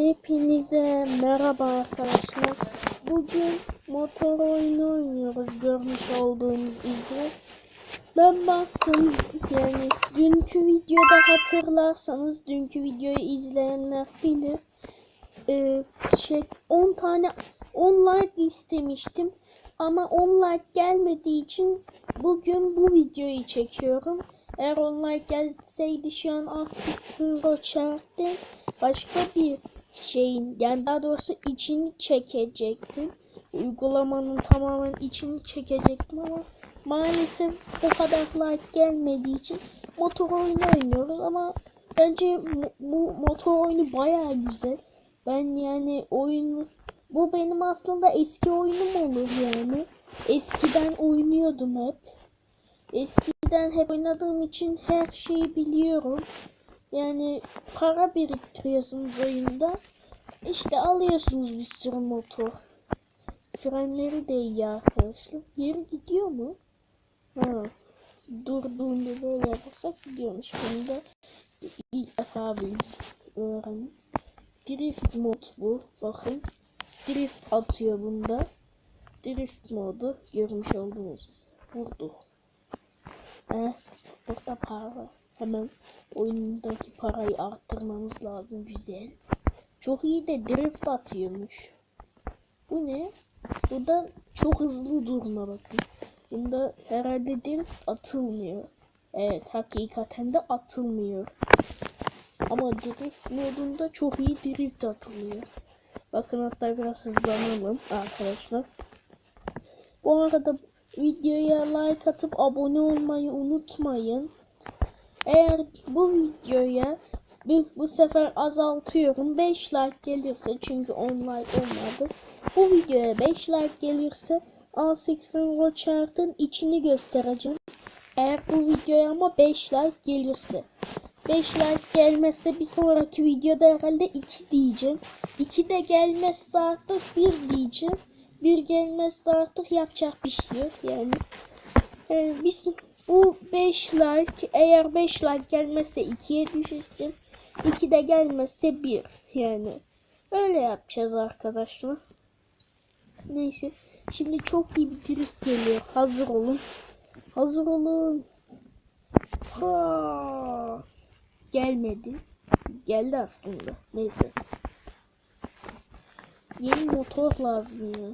Hepinize merhaba arkadaşlar. Bugün motor oyunu oynuyoruz görmüş olduğunuz üzere. Ben baktım yani dünkü videoda hatırlarsanız dünkü videoyu izleyenler bilir. Ee, şey 10 tane 10 like istemiştim ama 10 like gelmediği için bugün bu videoyu çekiyorum. Eğer 10 like gelseydi şu an Afrika Roçer'de başka bir şeyin yani daha doğrusu içini çekecektim. Uygulamanın tamamen içini çekecektim ama maalesef o kadar like gelmediği için motor oyunu oynuyoruz ama bence bu motor oyunu baya güzel. Ben yani oyun bu benim aslında eski oyunum olur yani. Eskiden oynuyordum hep. Eskiden hep oynadığım için her şeyi biliyorum. Yani para biriktiriyorsunuz oyunda. İşte alıyorsunuz bir sürü motor. Frenleri de iyi arkadaşlar. Geri gidiyor mu? Ha. Durduğunda böyle yaparsak gidiyormuş. Bunu da ilk defa öğrendim. Drift mod bu. Bakın. Drift atıyor bunda. Drift modu görmüş oldunuz. Vurduk. Eh, burada para var. Hemen oyundaki parayı arttırmamız lazım. Güzel. Çok iyi de drift atıyormuş. Bu ne? Bu da çok hızlı durma bakın. Bunda herhalde drift atılmıyor. Evet hakikaten de atılmıyor. Ama drift modunda çok iyi drift atılıyor. Bakın hatta biraz hızlanalım arkadaşlar. Bu arada videoya like atıp abone olmayı unutmayın. Eğer bu videoya bu, bu sefer azaltıyorum 5 like gelirse çünkü 10 like olmadı. Bu videoya 5 like gelirse A80 Rochard'ın içini göstereceğim. Eğer bu videoya ama 5 like gelirse. 5 like gelmezse bir sonraki videoda herhalde 2 diyeceğim. 2 de gelmezse artık 1 diyeceğim. 1 gelmezse artık yapacak bir şey yok yani. Yani biz bu 5 like eğer 5 like gelmezse 2'ye düşeceğim. 2 de gelmezse 1 yani. Öyle yapacağız arkadaşlar. Neyse. Şimdi çok iyi bir drift geliyor. Hazır olun. Hazır olun. Ha. Gelmedi. Geldi aslında. Neyse. Yeni motor lazım ya.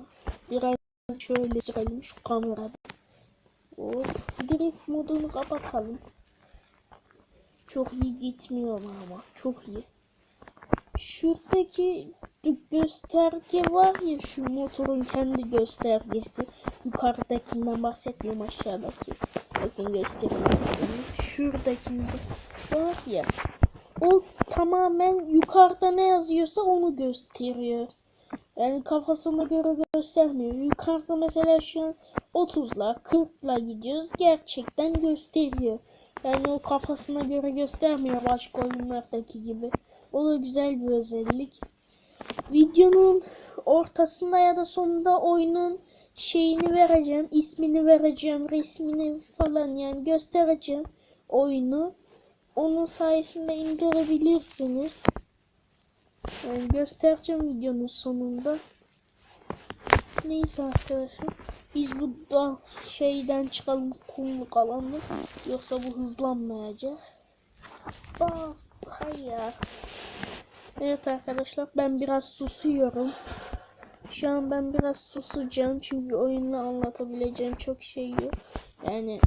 Biraz şöyle çıkalım şu kamerada. Hop. Drift modunu kapatalım. Çok iyi gitmiyor ama. Çok iyi. Şuradaki gösterge var ya şu motorun kendi göstergesi. Yukarıdakinden bahsetmiyorum aşağıdaki. Bakın göstereyim. Şuradakinde var ya. O tamamen yukarıda ne yazıyorsa onu gösteriyor. Yani kafasına göre göstermiyor. Yukarıda mesela şu an 30'la 40'la gidiyoruz. Gerçekten gösteriyor. Yani o kafasına göre göstermiyor başka oyunlardaki gibi. O da güzel bir özellik. Videonun ortasında ya da sonunda oyunun şeyini vereceğim. ismini vereceğim. Resmini falan yani göstereceğim oyunu. Onun sayesinde indirebilirsiniz. Yani göstereceğim videonun sonunda. Neyse arkadaşlar. Biz bu da şeyden çıkalım kumluk alanı. Yoksa bu hızlanmayacak. Bas. Hayır. Evet arkadaşlar ben biraz susuyorum. Şu an ben biraz susacağım çünkü oyunla anlatabileceğim çok şey yok. Yani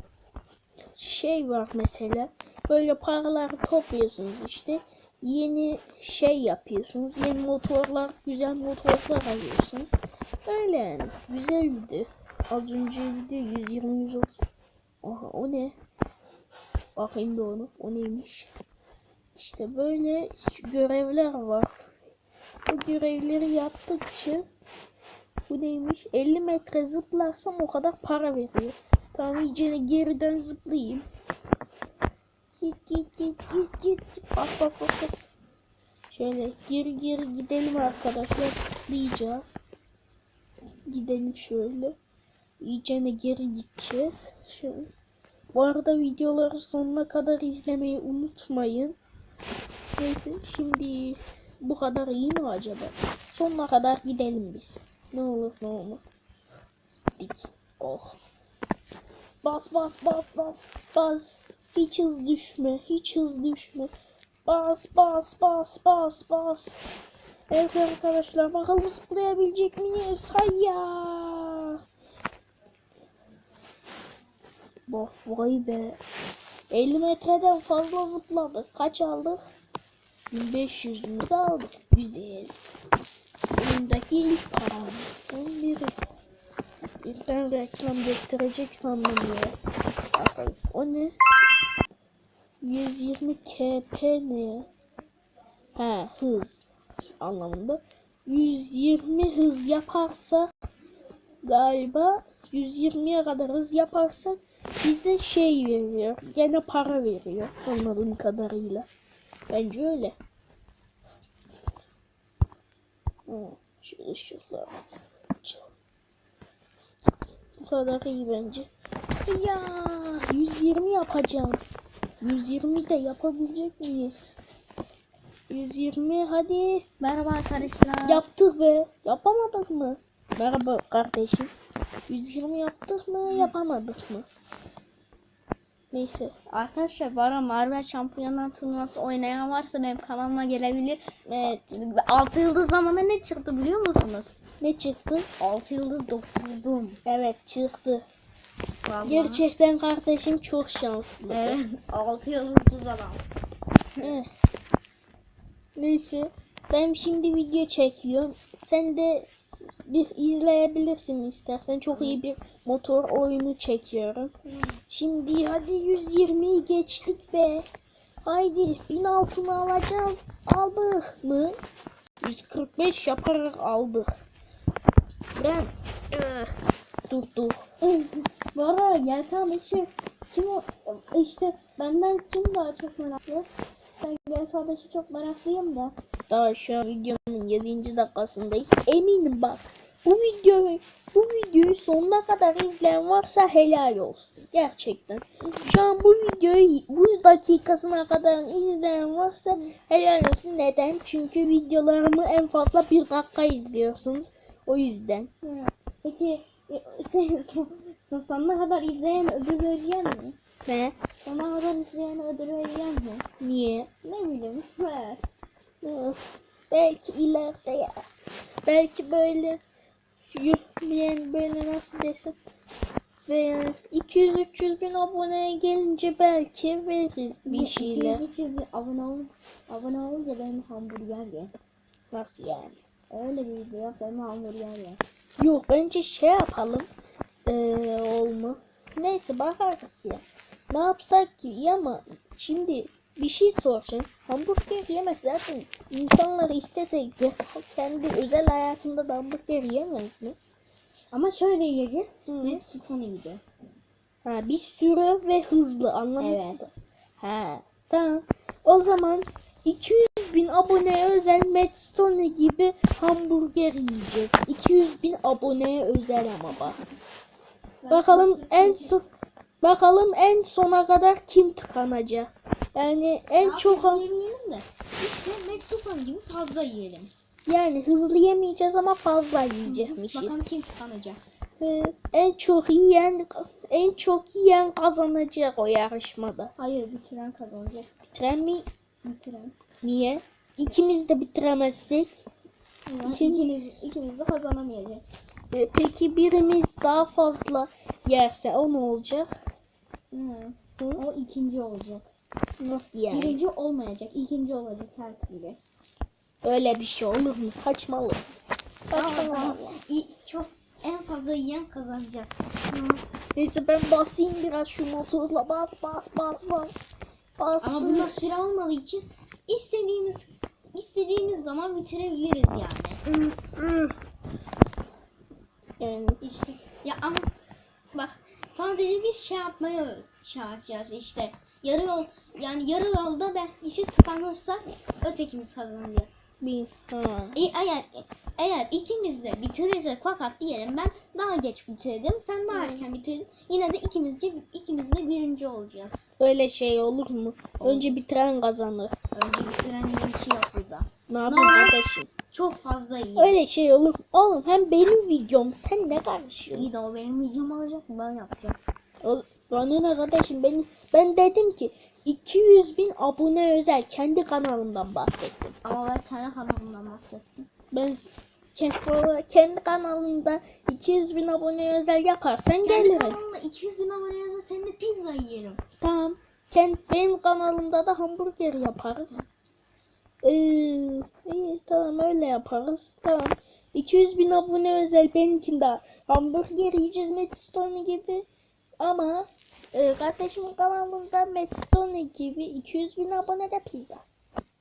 şey var mesela böyle paraları topluyorsunuz işte yeni şey yapıyorsunuz yeni motorlar güzel motorlar alıyorsunuz öyle yani güzeldi az önce video 120 130 Aha o ne bakayım bir onu o neymiş işte böyle görevler var bu görevleri yaptıkça bu neymiş 50 metre zıplarsam o kadar para veriyor tamam iyice geriden zıplayayım Git git git git git. Bas bas bas bas. Şöyle geri geri gidelim arkadaşlar. Zıplayacağız. Gidelim şöyle. İyice geri gideceğiz. Şöyle. Bu arada videoları sonuna kadar izlemeyi unutmayın. Neyse şimdi Bu kadar iyi mi acaba? Sonuna kadar gidelim biz. Ne olur ne olmaz. Gittik. Oh. Bas bas bas bas bas. Hiç hız düşme. Hiç hız düşme. Bas bas bas bas bas. Evet arkadaşlar bakalım zıplayabilecek miyiz? Hayya. Bak vay be. 50 metreden fazla zıpladık. Kaç aldık? 1500'ümüzü aldık. Güzel. Elimdeki ilk paramızdan biri. Birden reklam gösterecek sandım ya. Bakın o ne? 120 kp ne? Ha hız anlamında. 120 hız yaparsak galiba 120'ye kadar hız yaparsak bize şey veriyor. Gene para veriyor anladığım kadarıyla. Bence öyle. Şu ışıklar. Bu kadar iyi bence. Ya 120 yapacağım. 120 de yapabilecek miyiz? 120 hadi. Merhaba arkadaşlar. Yaptık be. Yapamadık mı? Merhaba kardeşim. 120 yaptık mı? Yapamadık mı? Neyse. Arkadaşlar bu ara Marvel Şampiyonlar Turnuvası oynayan varsa benim kanalıma gelebilir. Evet. 6 yıldız zamanında ne çıktı biliyor musunuz? Ne çıktı? 6 yıldız dokturdum. Evet çıktı. Vallahi. Gerçekten kardeşim çok şanslı. Evet. 6 yıldız adam. Eh. Neyse. Ben şimdi video çekiyorum. Sen de izleyebilirsin istersen. Çok iyi bir motor oyunu çekiyorum. Şimdi hadi 120'yi geçtik be. Haydi 1000 altını alacağız. Aldık mı? 145 yaparak aldık. Fren. Eh, Dur dur. bu ara gel kardeşim. Kim o? İşte benden kim daha çok meraklı? Ben GTA 5'i çok meraklıyım da. Daha şu an videonun 7. dakikasındayız. Eminim bak. Bu videoyu bu videoyu sonuna kadar izleyen varsa helal olsun. Gerçekten. Şu an bu videoyu bu dakikasına kadar izleyen varsa helal olsun. Neden? Çünkü videolarımı en fazla bir dakika izliyorsunuz. O yüzden. Peki sen son- sonuna kadar izleyen ödül vereceğim mi? Ne? Sonuna kadar izleyen ödül vereceğim mi? Niye? Ne bileyim ver. Belki ileride ya. Belki böyle yani böyle nasıl desem veya 200-300 bin aboneye gelince belki veririz bir şeyler. 200 bin abone ol, abone olunca benim hamburger ye. Nasıl yani? Öyle bir video yap benim hamburger ye. Yok bence şey yapalım. Ee, olma. Neyse bakarız ya. Ne yapsak ki? İyi ama şimdi bir şey soracağım. Hamburger yemek zaten insanlar istese de kendi özel hayatında da hamburger yemez mi? Ama şöyle yiyeceğiz. Net sütun gibi. Ha bir sürü ve hızlı anladın? Evet. Ha tamam. O zaman 200 bin aboneye özel Madstone gibi hamburger yiyeceğiz. 200 bin aboneye özel ama bak. Bakalım en son bakalım en sona kadar kim tıkanacak. Yani en çok yemeyelim de. İşte Mexican gibi fazla yiyelim. yani hızlı yemeyeceğiz ama fazla yiyecekmişiz. Bakalım kim tıkanacak. Ee, en çok yiyen en çok yiyen kazanacak o yarışmada. Hayır bitiren kazanacak. Bitiren mi? Bitiren. Niye? İkimiz de bitiremezsek Yani Kim- ikimiz, ikimiz de kazanamayacağız. E, peki birimiz daha fazla yerse o ne olacak? Hı. Hı? O ikinci olacak. Nasıl yani? Birinci olmayacak. ikinci olacak türlü. Öyle bir şey olur mu? Saçmalık. Saçmalık. çok en fazla yiyen kazanacak. Neyse ben basayım biraz şu motorla bas bas bas bas. Bas. Ama bunda süre olmadığı için istediğimiz istediğimiz zaman bitirebiliriz yani. Yani İşte ya ama bak sadece biz şey yapmaya çalışacağız işte yarı yol yani yarı yolda ben işi tıkanırsa ötekimiz kazanacak. bir. E, eğer eğer ikimiz de bitirirsek fakat diyelim ben daha geç bitirdim sen daha erken bitirdin yine de ikimiz de ikimiz de birinci olacağız. Öyle şey olur mu? Önce bitiren kazanır. Önce bitiren bir şey yok burada. Ne yapayım kardeşim? Çok fazla iyi. Öyle şey olur. Oğlum hem benim videom sen ne karışıyorsun? İyi de o benim videom olacak ben yapacağım. O, bana ne kardeşim ben, ben dedim ki 200 bin abone özel kendi kanalımdan bahsettim. Ama ben kendi kanalımdan bahsettim. Ben s- ke- kendi kanalımda 200 bin abone özel yaparsan Kendi gelirim. kanalımda 200 bin abone yazsa seninle pizza yiyelim. Tamam. Kend, benim kanalımda da hamburger yaparız. Ee, iyi tamam öyle yaparız. Tamam. 200 bin abone özel benimkinde hamburger yiyeceğiz Medstone gibi. Ama e, kardeşimin kanalında Medstone gibi 200 bin abonede pizza.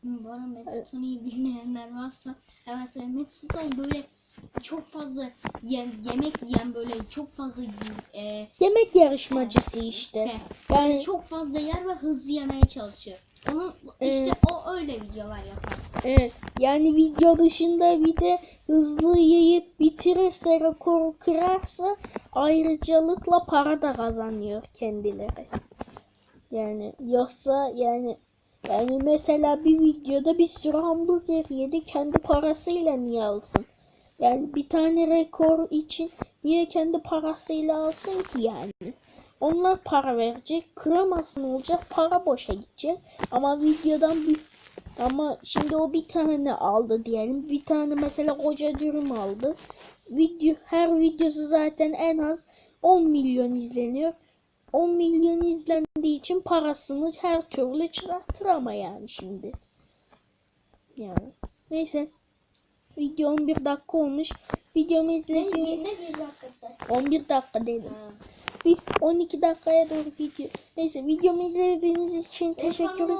Hı, Bu arada Metsuto'yu bilmeyenler varsa söyleyeyim. Metsuto böyle çok fazla yem, yemek yiyen böyle çok fazla e, Yemek yarışmacısı işte. Yani çok fazla yer ve hızlı yemeye çalışıyor. Onun işte Evet. o öyle videolar yapar. Evet, yani video dışında bir de hızlı yiyip bitirirse, rekoru kırarsa ayrıcalıkla para da kazanıyor kendileri. Yani yoksa yani yani mesela bir videoda bir sürü hamburger yedi kendi parasıyla niye alsın? Yani bir tane rekor için niye kendi parasıyla alsın ki yani? Onlar para verecek, kıramazsın olacak, para boşa gidecek. Ama videodan bir ama şimdi o bir tane aldı diyelim. Bir tane mesela koca dürüm aldı. Video her videosu zaten en az 10 milyon izleniyor. 10 milyon izlendiği için parasını her türlü çıkartır ama yani şimdi. Yani. Neyse. Video 11 dakika olmuş. Videomu izlediğiniz ne bir dakikası? 11 dakika dedim. Bir 12 dakikaya doğru video. Neyse videomu izlediğiniz için teşekkür ederim.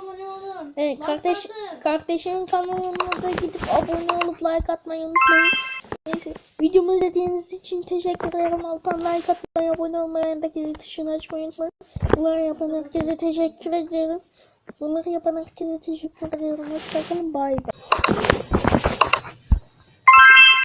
Evet kardeş kardeşimin kanalına da gidip abone olup like atmayı unutmayın. Neyse videomu izlediğiniz için teşekkür ederim. Alttan like atmayı, abone olmayı, yanındaki tuşunu açmayı unutmayın. Bunları yapan herkese teşekkür ederim. Bunları yapan herkese teşekkür ederim. Hoşçakalın. Bay bay.